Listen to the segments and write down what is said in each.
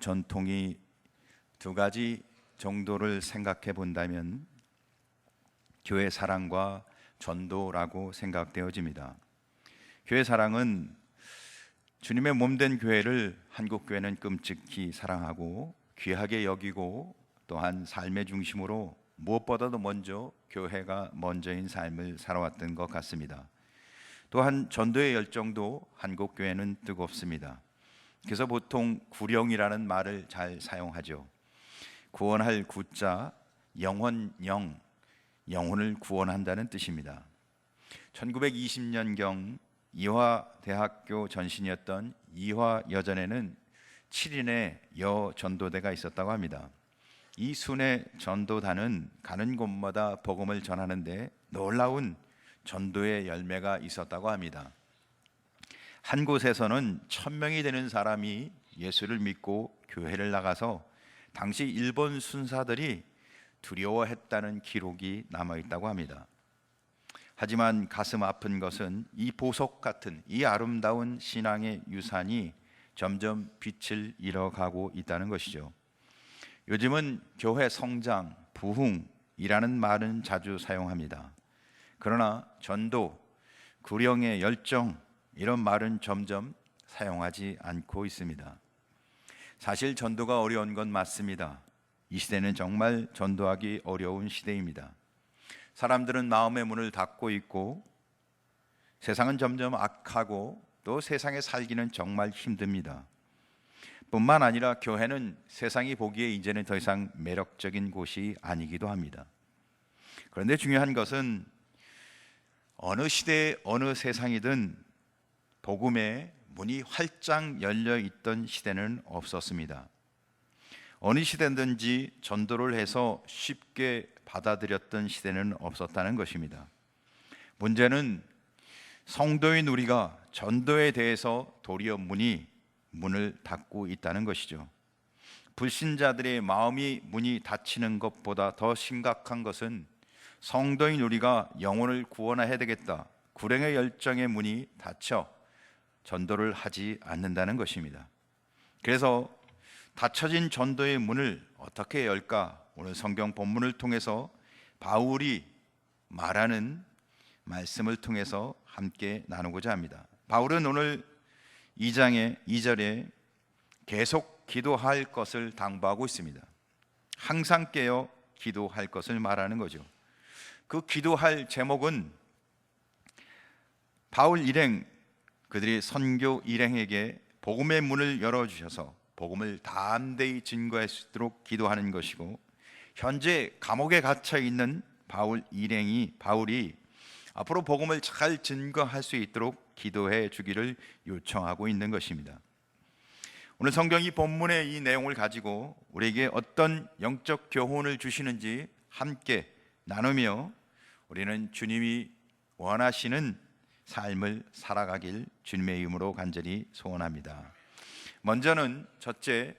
전통이 두 가지 정도를 생각해 본다면 교회 사랑과 전도라고 생각되어집니다. 교회 사랑은 주님의 몸된 교회를 한국 교회는 끔찍히 사랑하고 귀하게 여기고 또한 삶의 중심으로 무엇보다도 먼저 교회가 먼저인 삶을 살아왔던 것 같습니다. 또한 전도의 열정도 한국 교회는 뜨겁습니다. 그래서 보통 구령이라는 말을 잘 사용하죠. 구원할 구자 영원 영 영혼을 구원한다는 뜻입니다. 1920년경 이화 대학교 전신이었던 이화 여전에는 7인의 여 전도대가 있었다고 합니다. 이 순회 전도단은 가는 곳마다 복음을 전하는데 놀라운 전도의 열매가 있었다고 합니다. 한 곳에서는 천 명이 되는 사람이 예수를 믿고 교회를 나가서 당시 일본 순사들이 두려워했다는 기록이 남아 있다고 합니다. 하지만 가슴 아픈 것은 이 보석 같은 이 아름다운 신앙의 유산이 점점 빛을 잃어가고 있다는 것이죠. 요즘은 교회 성장, 부흥이라는 말은 자주 사용합니다. 그러나 전도, 구령의 열정 이런 말은 점점 사용하지 않고 있습니다. 사실 전도가 어려운 건 맞습니다. 이 시대는 정말 전도하기 어려운 시대입니다. 사람들은 마음의 문을 닫고 있고 세상은 점점 악하고 또 세상에 살기는 정말 힘듭니다. 뿐만 아니라 교회는 세상이 보기에 이제는 더 이상 매력적인 곳이 아니기도 합니다. 그런데 중요한 것은 어느 시대 어느 세상이든 복음의 문이 활짝 열려 있던 시대는 없었습니다. 어느 시대든지 전도를 해서 쉽게 받아들였던 시대는 없었다는 것입니다. 문제는 성도인 우리가 전도에 대해서 도리어 문이 문을 닫고 있다는 것이죠. 불신자들의 마음이 문이 닫히는 것보다 더 심각한 것은 성도인 우리가 영혼을 구원해야 되겠다. 구령의 열정의 문이 닫혀 전도를 하지 않는다는 것입니다. 그래서 닫혀진 전도의 문을 어떻게 열까? 오늘 성경 본문을 통해서 바울이 말하는 말씀을 통해서 함께 나누고자 합니다. 바울은 오늘 2장의 2절에 계속 기도할 것을 당부하고 있습니다. 항상 깨어 기도할 것을 말하는 거죠. 그 기도할 제목은 바울 일행 그들이 선교 일행에게 복음의 문을 열어 주셔서 복음을 담대히 증거할 수 있도록 기도하는 것이고 현재 감옥에 갇혀 있는 바울 일행이 바울이 앞으로 복음을 잘 증거할 수 있도록 기도해 주기를 요청하고 있는 것입니다. 오늘 성경이 본문의 이 내용을 가지고 우리에게 어떤 영적 교훈을 주시는지 함께 나누며 우리는 주님이 원하시는 삶을 살아가길 주님의 이름으로 간절히 소원합니다. 먼저는 첫째,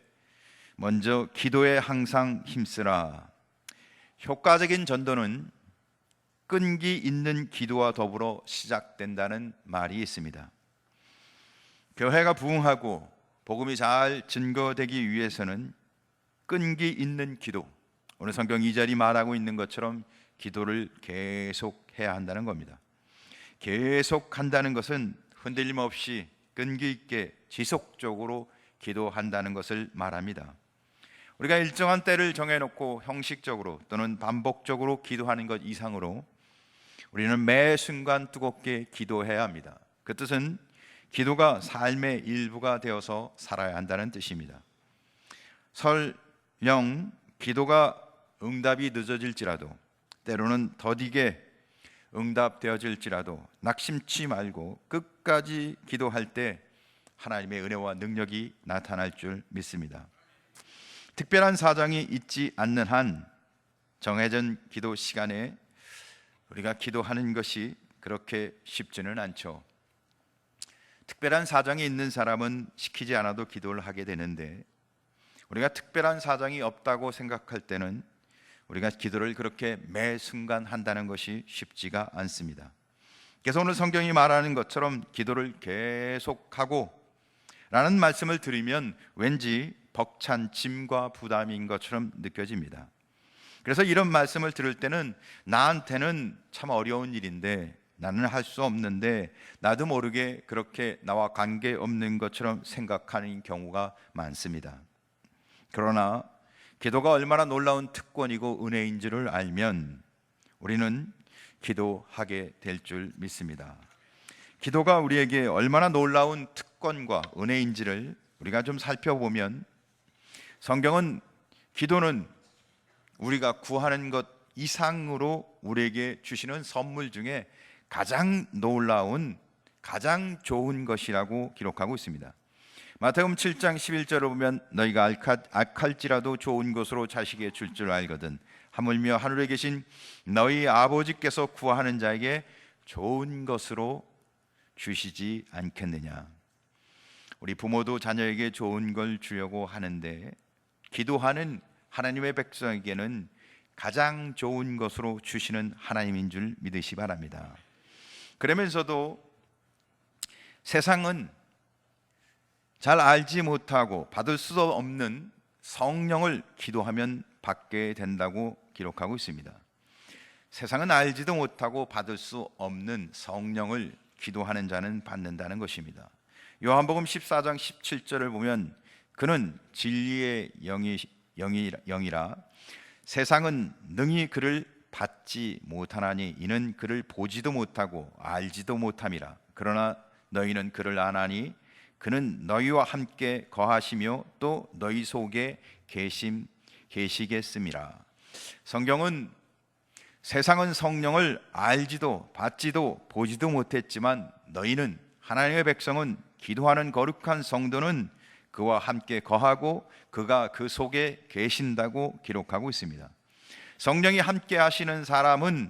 먼저 기도에 항상 힘쓰라. 효과적인 전도는 끈기 있는 기도와 더불어 시작된다는 말이 있습니다. 교회가 부흥하고 복음이 잘 증거되기 위해서는 끈기 있는 기도. 오늘 성경 2절이 말하고 있는 것처럼 기도를 계속 해야 한다는 겁니다. 계속 한다는 것은 흔들림 없이 끈기 있게 지속적으로 기도한다는 것을 말합니다. 우리가 일정한 때를 정해놓고 형식적으로 또는 반복적으로 기도하는 것 이상으로 우리는 매 순간 뜨겁게 기도해야 합니다. 그 뜻은 기도가 삶의 일부가 되어서 살아야 한다는 뜻입니다. 설령 기도가 응답이 늦어질지라도 때로는 더디게 응답되어질지라도 낙심치 말고 끝까지 기도할 때 하나님의 은혜와 능력이 나타날 줄 믿습니다. 특별한 사정이 있지 않는 한 정해진 기도 시간에 우리가 기도하는 것이 그렇게 쉽지는 않죠. 특별한 사정이 있는 사람은 시키지 않아도 기도를 하게 되는데 우리가 특별한 사정이 없다고 생각할 때는 우리가 기도를 그렇게 매 순간 한다는 것이 쉽지가 않습니다. 그래서 오늘 성경이 말하는 것처럼 기도를 계속하고 라는 말씀을 드리면 왠지 벅찬 짐과 부담인 것처럼 느껴집니다. 그래서 이런 말씀을 들을 때는 나한테는 참 어려운 일인데 나는 할 수 없는데 나도 모르게 그렇게 나와 관계 없는 것처럼 생각하는 경우가 많습니다. 그러나 기도가 얼마나 놀라운 특권이고 은혜인 줄을 알면 우리는 기도하게 될 줄 믿습니다. 기도가 우리에게 얼마나 놀라운 특권과 은혜인지를 우리가 좀 살펴보면 성경은 기도는 우리가 구하는 것 이상으로 우리에게 주시는 선물 중에 가장 놀라운 가장 좋은 것이라고 기록하고 있습니다. 마태음 7장 11절을 보면 너희가 악할지라도 좋은 것으로 자식에게 줄줄 알거든 하물며 하늘에 계신 너희 아버지께서 구하는 자에게 좋은 것으로 주시지 않겠느냐. 우리 부모도 자녀에게 좋은 걸 주려고 하는데 기도하는 하나님의 백성에게는 가장 좋은 것으로 주시는 하나님인 줄 믿으시 바랍니다. 그러면서도 세상은 잘 알지 못하고 받을 수 없는 성령을 기도하면 받게 된다고 기록하고 있습니다. 세상은 알지도 못하고 받을 수 없는 성령을 기도하는 자는 받는다는 것입니다. 요한복음 14장 17절을 보면 그는 진리의 영이, 영이, 영이라 세상은 능히 그를 받지 못하나니 이는 그를 보지도 못하고 알지도 못함이라 그러나 너희는 그를 아나니 그는 너희와 함께 거하시며 또 너희 속에 계심 계시겠음이라 성경은 세상은 성령을 알지도 받지도 보지도 못했지만 너희는 하나님의 백성은 기도하는 거룩한 성도는 그와 함께 거하고 그가 그 속에 계신다고 기록하고 있습니다. 성령이 함께 하시는 사람은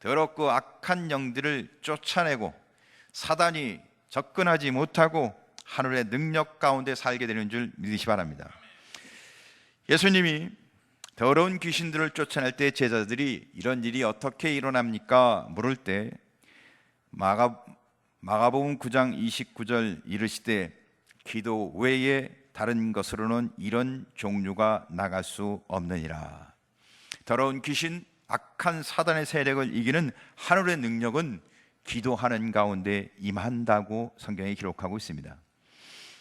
더럽고 악한 영들을 쫓아내고 사단이 접근하지 못하고 하늘의 능력 가운데 살게 되는 줄 믿으시 바랍니다. 예수님이 더러운 귀신들을 쫓아낼 때 제자들이 이런 일이 어떻게 일어납니까? 물을 때 마가 마가복음 9장 29절 이르시되 기도 외에 다른 것으로는 이런 종류가 나갈 수 없느니라. 더러운 귀신, 악한 사단의 세력을 이기는 하늘의 능력은 기도하는 가운데 임한다고 성경에 기록하고 있습니다.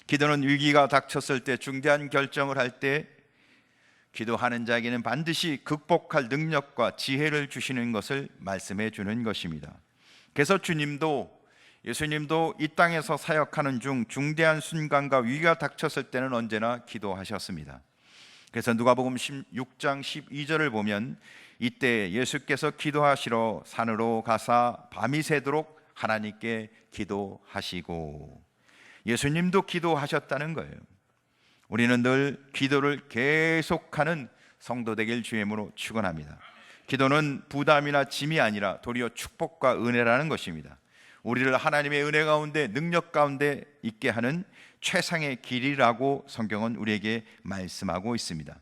기도는 위기가 닥쳤을 때 중대한 결정을 할 때 기도하는 자에게는 반드시 극복할 능력과 지혜를 주시는 것을 말씀해 주는 것입니다. 그래서 주님도 예수님도 이 땅에서 사역하는 중 중대한 순간과 위기가 닥쳤을 때는 언제나 기도하셨습니다. 그래서 누가복음 16장 12절을 보면 이때 예수께서 기도하시러 산으로 가사 밤이 새도록 하나님께 기도하시고 예수님도 기도하셨다는 거예요. 우리는 늘 기도를 계속하는 성도 되길 주임으로 축원합니다. 기도는 부담이나 짐이 아니라 도리어 축복과 은혜라는 것입니다. 우리를 하나님의 은혜 가운데 능력 가운데 있게 하는 최상의 길이라고 성경은 우리에게 말씀하고 있습니다.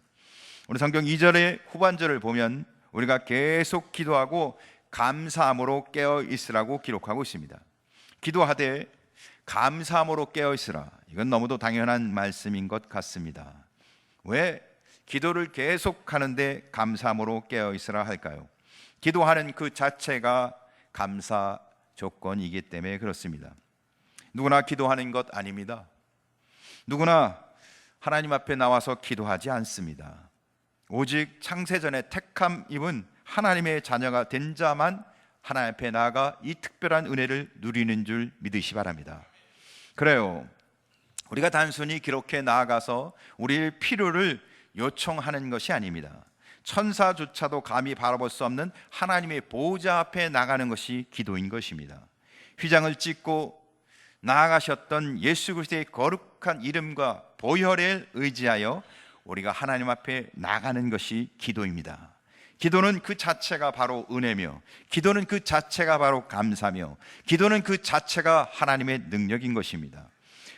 오늘 성경 2절의 후반절을 보면 우리가 계속 기도하고 감사함으로 깨어 있으라고 기록하고 있습니다. 기도하되 감사함으로 깨어 있으라. 이건 너무도 당연한 말씀인 것 같습니다. 왜 기도를 계속 하는데 감사함으로 깨어 있으라 할까요? 기도하는 그 자체가 감사 조건이기 때문에 그렇습니다. 누구나 기도하는 것 아닙니다. 누구나 하나님 앞에 나와서 기도하지 않습니다. 오직 창세전에 택함 입은 하나님의 자녀가 된 자만 하나님 앞에 나아가 이 특별한 은혜를 누리는 줄 믿으시 바랍니다. 그래요. 우리가 단순히 기록해 나아가서 우리의 필요를 요청하는 것이 아닙니다. 천사조차도 감히 바라볼 수 없는 하나님의 보호자 앞에 나가는 것이 기도인 것입니다. 휘장을 찢고 나아가셨던 예수 그리스도의 거룩한 이름과 보혈에 의지하여 우리가 하나님 앞에 나가는 것이 기도입니다. 기도는 그 자체가 바로 은혜며, 기도는 그 자체가 바로 감사며, 기도는 그 자체가 하나님의 능력인 것입니다.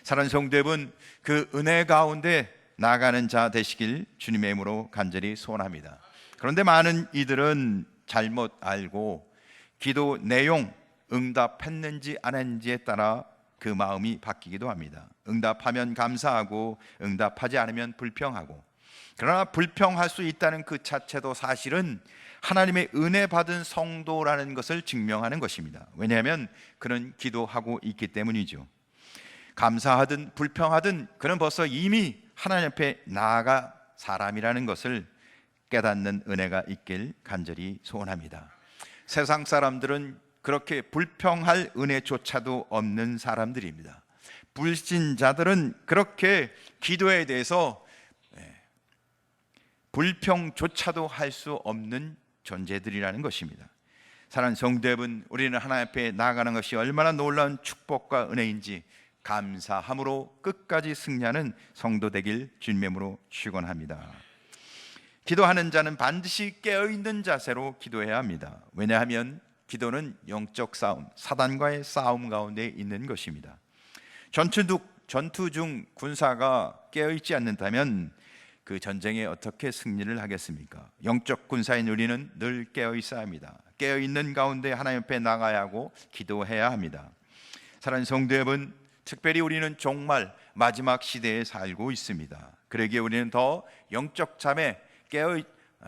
사랑 성도분 그 은혜 가운데 나가는 자 되시길 주님의 이름으로 간절히 소원합니다. 그런데 많은 이들은 잘못 알고 기도 내용 응답했는지 안 했는지에 따라 그 마음이 바뀌기도 합니다. 응답하면 감사하고 응답하지 않으면 불평하고 그러나 불평할 수 있다는 그 자체도 사실은 하나님의 은혜 받은 성도라는 것을 증명하는 것입니다. 왜냐하면 그는 기도하고 있기 때문이죠. 감사하든 불평하든 그는 벌써 이미 하나님 앞에 나아가 사람이라는 것을 깨닫는 은혜가 있길 간절히 소원합니다. 세상 사람들은 그렇게 불평할 은혜조차도 없는 사람들입니다. 불신자들은 그렇게 기도에 대해서 예, 불평조차도 할 수 없는 존재들이라는 것입니다. 사랑하는 성도 여러분, 우리는 하나님 앞에 나아가는 것이 얼마나 놀라운 축복과 은혜인지 감사함으로 끝까지 승리하는 성도 되길 주님으로 축원합니다. 기도하는 자는 반드시 깨어 있는 자세로 기도해야 합니다. 왜냐하면 기도는 영적 싸움, 사단과의 싸움 가운데 있는 것입니다. 전투 중 군사가 깨어 있지 않는다면 그 전쟁에 어떻게 승리를 하겠습니까? 영적 군사인 우리는 늘 깨어 있어야 합니다. 깨어 있는 가운데 하나님 앞에 나가야 하고 기도해야 합니다. 사랑하는 성도 여러분, 특별히 우리는 정말 마지막 시대에 살고 있습니다. 그러기에 우리는 더 영적 잠에 깨어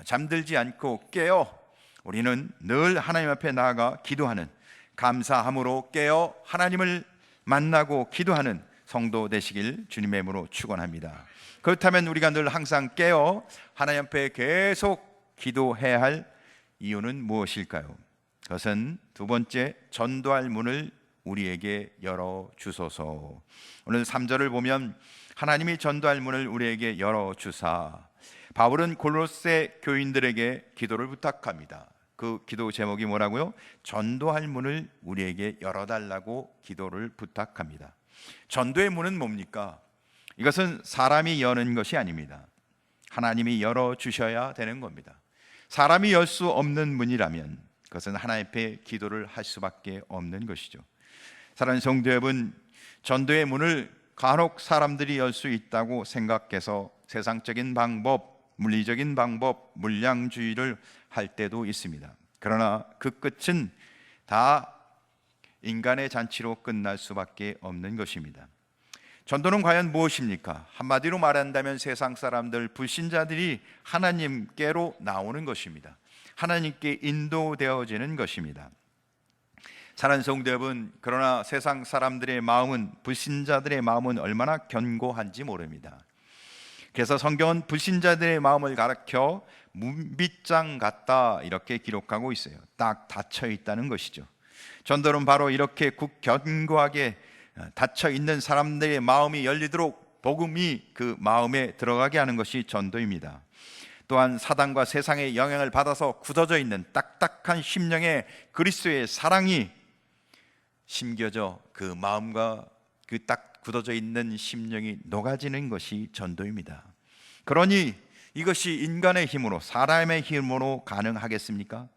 잠들지 않고 깨어 우리는 늘 하나님 앞에 나아가 기도하는 감사함으로 깨어 하나님을 만나고 기도하는 성도 되시길 주님의 이름으로 축원합니다. 그렇다면 우리가 늘 항상 깨어 하나님 앞에 계속 기도해야 할 이유는 무엇일까요? 그것은 두 번째 전도할 문을 우리에게 열어 주소서. 오늘 3절을 보면 하나님이 전도할 문을 우리에게 열어 주사. 바울은 골로새 교인들에게 기도를 부탁합니다. 그 기도 제목이 뭐라고요? 전도할 문을 우리에게 열어 달라고 기도를 부탁합니다. 전도의 문은 뭡니까? 이것은 사람이 여는 것이 아닙니다. 하나님이 열어 주셔야 되는 겁니다. 사람이 열 수 없는 문이라면 그것은 하나님 앞에 기도를 할 수밖에 없는 것이죠. 사랑하는 성도 여러분, 전도의 문을 간혹 사람들이 열 수 있다고 생각해서 세상적인 방법, 물리적인 방법, 물량주의를 할 때도 있습니다. 그러나 그 끝은 다 인간의 잔치로 끝날 수밖에 없는 것입니다. 전도는 과연 무엇입니까? 한마디로 말한다면 세상 사람들, 불신자들이 하나님께로 나오는 것입니다. 하나님께 인도되어지는 것입니다. 사랑하는 성도 여러분, 그러나 세상 사람들의 마음은 불신자들의 마음은 얼마나 견고한지 모릅니다. 그래서 성경은 불신자들의 마음을 가르켜 문빗장 같다 이렇게 기록하고 있어요. 딱 닫혀 있다는 것이죠. 전도는 바로 이렇게 굳견고하게 닫혀 있는 사람들의 마음이 열리도록 복음이 그 마음에 들어가게 하는 것이 전도입니다. 또한 사단과 세상의 영향을 받아서 굳어져 있는 딱딱한 심령에 그리스도의 사랑이 심겨져 그 마음과 그 딱 굳어져 있는 심령이 녹아지는 것이 전도입니다. 그러니 이것이 인간의 힘으로 사람의 힘으로 가능하겠습니까?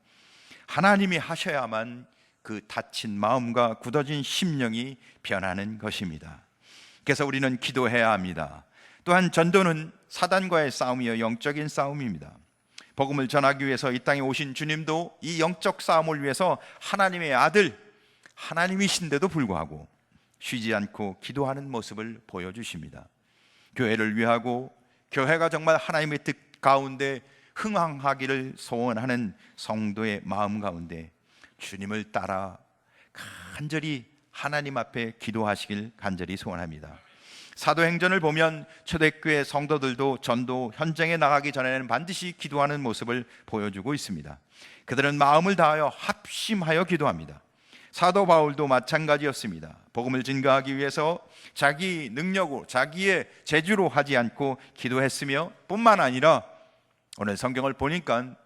하나님이 하셔야만 그 다친 마음과 굳어진 심령이 변하는 것입니다. 그래서 우리는 기도해야 합니다. 또한 전도는 사단과의 싸움이요 영적인 싸움입니다. 복음을 전하기 위해서 이 땅에 오신 주님도 이 영적 싸움을 위해서 하나님의 아들 하나님이신데도 불구하고 쉬지 않고 기도하는 모습을 보여주십니다. 교회를 위하고 교회가 정말 하나님의 뜻 가운데 흥황하기를 소원하는 성도의 마음 가운데 주님을 따라 간절히 하나님 앞에 기도하시길 간절히 소원합니다. 사도행전을 보면 초대교회 성도들도 전도 현장에 나가기 전에는 반드시 기도하는 모습을 보여주고 있습니다. 그들은 마음을 다하여 합심하여 기도합니다. 사도 바울도 마찬가지였습니다. 복음을 증거하기 위해서 자기 능력으로 자기의 재주로 하지 않고 기도했으며 뿐만 아니라 오늘 성경을 보니까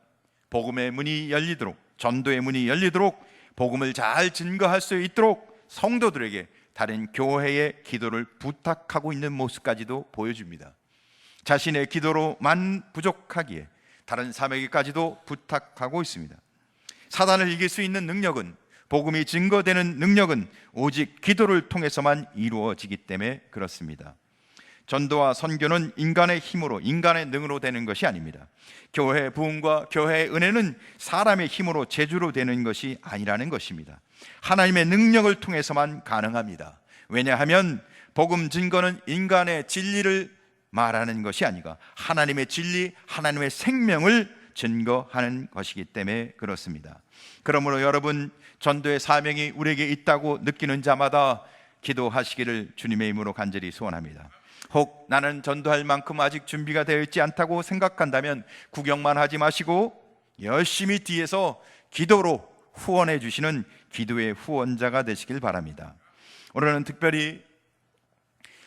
복음의 문이 열리도록 전도의 문이 열리도록 복음을 잘 증거할 수 있도록 성도들에게 다른 교회의 기도를 부탁하고 있는 모습까지도 보여줍니다. 자신의 기도로만 부족하기에 다른 사명에까지도 부탁하고 있습니다. 사단을 이길 수 있는 능력은 복음이 증거되는 능력은 오직 기도를 통해서만 이루어지기 때문에 그렇습니다. 전도와 선교는 인간의 힘으로 인간의 능으로 되는 것이 아닙니다. 교회 부흥과 교회의 은혜는 사람의 힘으로 제주로 되는 것이 아니라는 것입니다. 하나님의 능력을 통해서만 가능합니다. 왜냐하면 복음 증거는 인간의 진리를 말하는 것이 아니라 하나님의 진리, 하나님의 생명을 증거하는 것이기 때문에 그렇습니다. 그러므로 여러분 전도의 사명이 우리에게 있다고 느끼는 자마다 기도하시기를 주님의 이름으로 간절히 소원합니다. 혹 나는 전도할 만큼 아직 준비가 되어 있지 않다고 생각한다면 구경만 하지 마시고 열심히 뒤에서 기도로 후원해 주시는 기도의 후원자가 되시길 바랍니다. 오늘은 특별히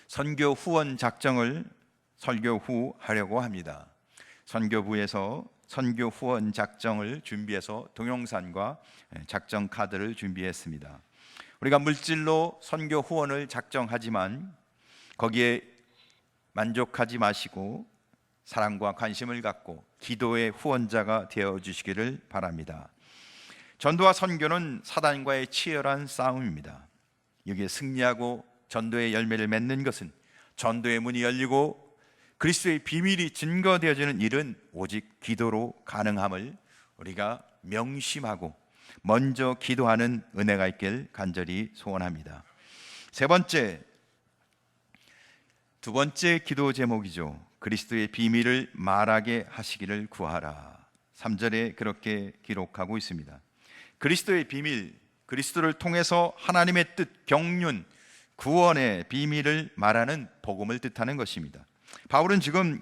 선교 후원 작정을 설교 후 하려고 합니다. 선교부에서 선교 후원 작정을 준비해서 동영상과 작정 카드를 준비했습니다. 우리가 물질로 선교 후원을 작정하지만 거기에 만족하지 마시고 사랑과 관심을 갖고 기도의 후원자가 되어 주시기를 바랍니다. 전도와 선교는 사단과의 치열한 싸움입니다. 여기에 승리하고 전도의 열매를 맺는 것은 전도의 문이 열리고 그리스도의 비밀이 증거되어지는 일은 오직 기도로 가능함을 우리가 명심하고 먼저 기도하는 은혜가 있길 간절히 소원합니다. 세 번째 두 번째 기도 제목이죠. 그리스도의 비밀을 말하게 하시기를 구하라. 3절에 그렇게 기록하고 있습니다. 그리스도의 비밀, 그리스도를 통해서 하나님의 뜻, 경륜, 구원의 비밀을 말하는 복음을 뜻하는 것입니다. 바울은 지금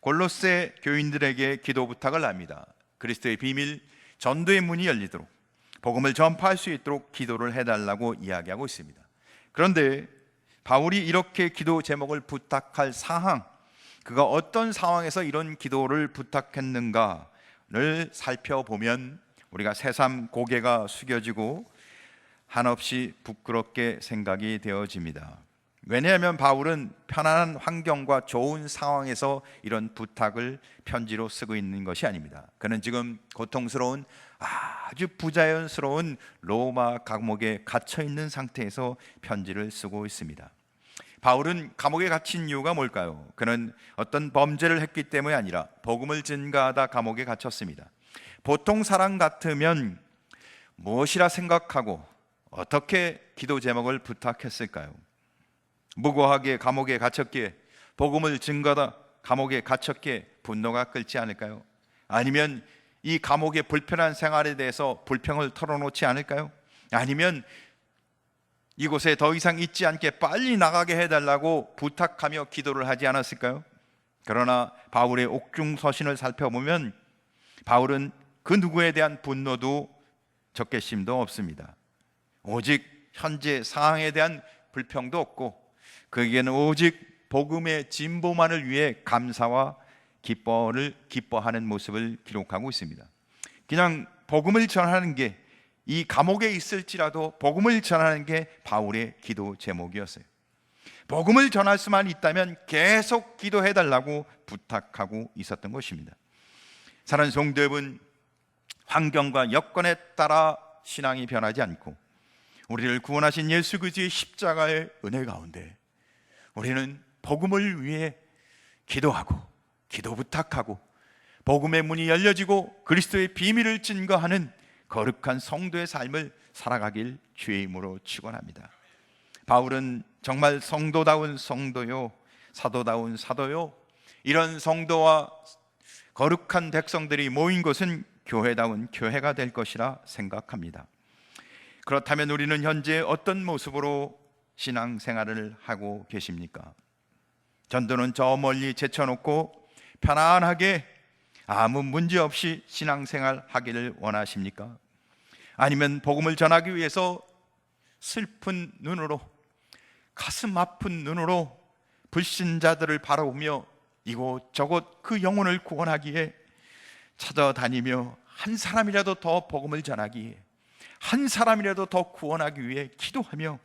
골로새 교인들에게 기도 부탁을 합니다. 그리스도의 비밀, 전도의 문이 열리도록 복음을 전파할 수 있도록 기도를 해달라고 이야기하고 있습니다. 그런데 바울이 이렇게 기도 제목을 부탁할 상황, 그가 어떤 상황에서 이런 기도를 부탁했는가를 살펴보면 우리가 새삼 고개가 숙여지고 한없이 부끄럽게 생각이 되어집니다. 왜냐하면 바울은 편안한 환경과 좋은 상황에서 이런 부탁을 편지로 쓰고 있는 것이 아닙니다. 그는 지금 고통스러운 아주 부자연스러운 로마 감옥에 갇혀 있는 상태에서 편지를 쓰고 있습니다. 바울은 감옥에 갇힌 이유가 뭘까요? 그는 어떤 범죄를 했기 때문이 아니라 복음을 증가하다 감옥에 갇혔습니다. 보통 사람 같으면 무엇이라 생각하고 어떻게 기도 제목을 부탁했을까요? 무고하게 감옥에 갇혔기에 복음을 증거하다 감옥에 갇혔기에 분노가 끓지 않을까요? 아니면 이 감옥의 불편한 생활에 대해서 불평을 털어놓지 않을까요? 아니면 이곳에 더 이상 있지 않게 빨리 나가게 해달라고 부탁하며 기도를 하지 않았을까요? 그러나 바울의 옥중 서신을 살펴보면 바울은 그 누구에 대한 분노도 적개심도 없습니다. 오직 현재 상황에 대한 불평도 없고 그에게는 오직 복음의 진보만을 위해 감사와 기뻐를 기뻐하는 모습을 기록하고 있습니다. 그냥 복음을 전하는 게 이 감옥에 있을지라도 복음을 전하는 게 바울의 기도 제목이었어요. 복음을 전할 수만 있다면 계속 기도해 달라고 부탁하고 있었던 것입니다. 사랑하는 성도 여러분, 환경과 여건에 따라 신앙이 변하지 않고 우리를 구원하신 예수 그리스도의 십자가의 은혜 가운데 우리는 복음을 위해 기도하고 기도 부탁하고 복음의 문이 열려지고 그리스도의 비밀을 증거하는 거룩한 성도의 삶을 살아가길 주의 이름으로 축원합니다. 바울은 정말 성도다운 성도요, 사도다운 사도요. 이런 성도와 거룩한 백성들이 모인 것은 교회다운 교회가 될 것이라 생각합니다. 그렇다면 우리는 현재 어떤 모습으로 신앙 생활을 하고 계십니까? 전도는 저 멀리 제쳐놓고 편안하게 아무 문제 없이 신앙생활 하기를 원하십니까? 아니면 복음을 전하기 위해서 슬픈 눈으로 가슴 아픈 눈으로 불신자들을 바라보며 이곳 저곳 그 영혼을 구원하기에 찾아다니며 한 사람이라도 더 복음을 전하기에 한 사람이라도 더 구원하기 위해 기도하며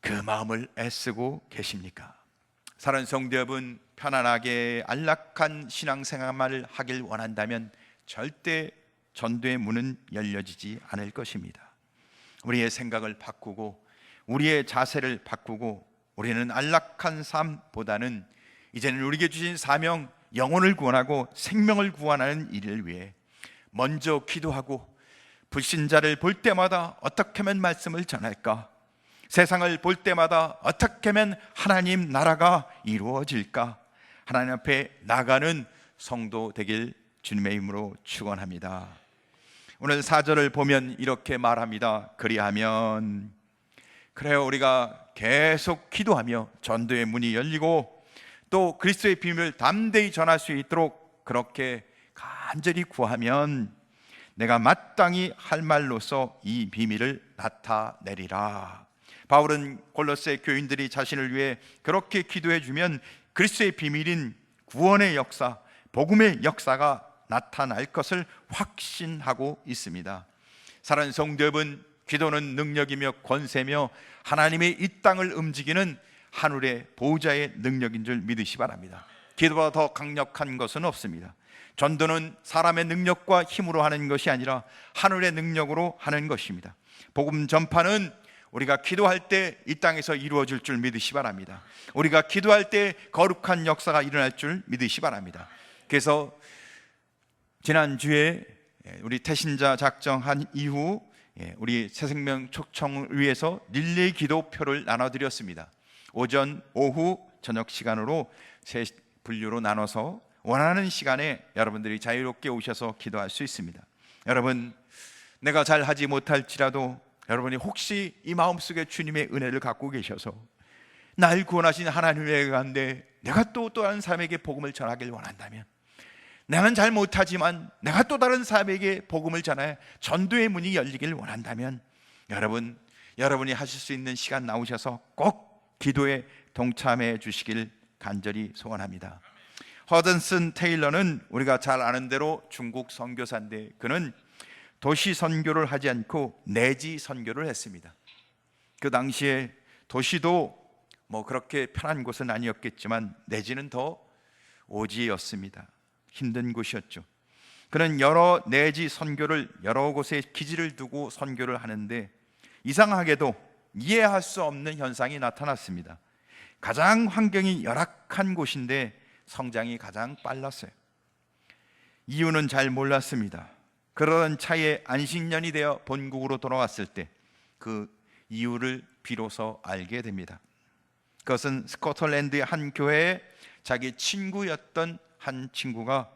그 마음을 애쓰고 계십니까? 사랑하는 성도 여러분 편안하게 안락한 신앙생활을 하길 원한다면 절대 전도의 문은 열려지지 않을 것입니다. 우리의 생각을 바꾸고 우리의 자세를 바꾸고 우리는 안락한 삶보다는 이제는 우리에게 주신 사명 영혼을 구원하고 생명을 구원하는 일을 위해 먼저 기도하고 불신자를 볼 때마다 어떻게 하면 말씀을 전할까? 세상을 볼 때마다 어떻게 하면 하나님 나라가 이루어질까? 하나님 앞에 나가는 성도 되길 주님의 이름으로 축원합니다. 오늘 사절을 보면 이렇게 말합니다. 그리하면 그래요. 우리가 계속 기도하며 전도의 문이 열리고 또 그리스도의 비밀을 담대히 전할 수 있도록 그렇게 간절히 구하면 내가 마땅히 할 말로서 이 비밀을 나타내리라. 바울은 골로새 교인들이 자신을 위해 그렇게 기도해 주면 그리스도의 비밀인 구원의 역사, 복음의 역사가 나타날 것을 확신하고 있습니다. 사랑하는 성도 여러분, 기도는 능력이며 권세며 하나님의 이 땅을 움직이는 하늘의 보호자의 능력인 줄 믿으시 바랍니다. 기도보다 더 강력한 것은 없습니다. 전도는 사람의 능력과 힘으로 하는 것이 아니라 하늘의 능력으로 하는 것입니다. 복음 전파는 우리가 기도할 때 이 땅에서 이루어질 줄 믿으시 바랍니다. 우리가 기도할 때 거룩한 역사가 일어날 줄 믿으시 바랍니다. 그래서 지난주에 우리 태신자 작정한 이후 예, 우리 새생명 촉청을 위해서 릴레이 기도표를 나눠드렸습니다. 오전, 오후, 저녁 시간으로 세 분류로 나눠서 원하는 시간에 여러분들이 자유롭게 오셔서 기도할 수 있습니다. 여러분, 내가 잘 하지 못할지라도 여러분이 혹시 이 마음속에 주님의 은혜를 갖고 계셔서 날 구원하신 하나님의 가운데 내가 또또 다른 사람에게 복음을 전하길 원한다면 나는 잘 못하지만 내가 또 다른 사람에게 복음을 전해 전도의 문이 열리길 원한다면 여러분 여러분이 하실 수 있는 시간 나오셔서 꼭 기도에 동참해 주시길 간절히 소원합니다. 허든슨 테일러는 우리가 잘 아는 대로 중국 선교사인데 그는 도시 선교를 하지 않고 내지 선교를 했습니다. 그 당시에 도시도 뭐 그렇게 편한 곳은 아니었겠지만 내지는 더 오지였습니다. 힘든 곳이었죠. 그는 여러 내지 선교를 여러 곳에 기지를 두고 선교를 하는데 이상하게도 이해할 수 없는 현상이 나타났습니다. 가장 환경이 열악한 곳인데 성장이 가장 빨랐어요. 이유는 잘 몰랐습니다. 그러던 차에 안식년이 되어 본국으로 돌아왔을 때 그 이유를 비로소 알게 됩니다. 그것은 스코틀랜드의 한 교회에 자기 친구였던 한 친구가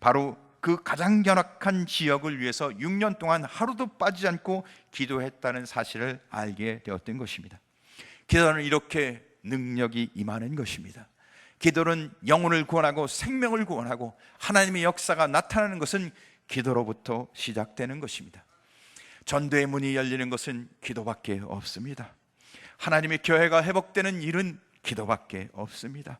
바로 그 가장 열악한 지역을 위해서 6년 동안 하루도 빠지지 않고 기도했다는 사실을 알게 되었던 것입니다. 기도는 이렇게 능력이 임하는 것입니다. 기도는 영혼을 구원하고 생명을 구원하고 하나님의 역사가 나타나는 것은 기도로부터 시작되는 것입니다. 전도의 문이 열리는 것은 기도밖에 없습니다. 하나님의 교회가 회복되는 일은 기도밖에 없습니다.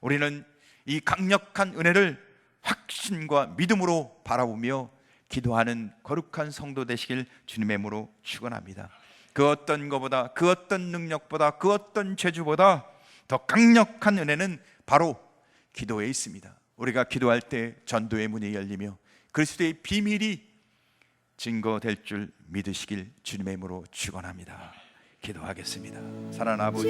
우리는 이 강력한 은혜를 확신과 믿음으로 바라보며 기도하는 거룩한 성도 되시길 주님의 이름으로 축원합니다. 그 어떤 것보다 그 어떤 능력보다 그 어떤 죄주보다 더 강력한 은혜는 바로 기도에 있습니다. 우리가 기도할 때 전도의 문이 열리며 그리스도의 비밀이 증거될 줄 믿으시길 주님의 이름으로 축원합니다. 기도하겠습니다. 사랑하는 아버지.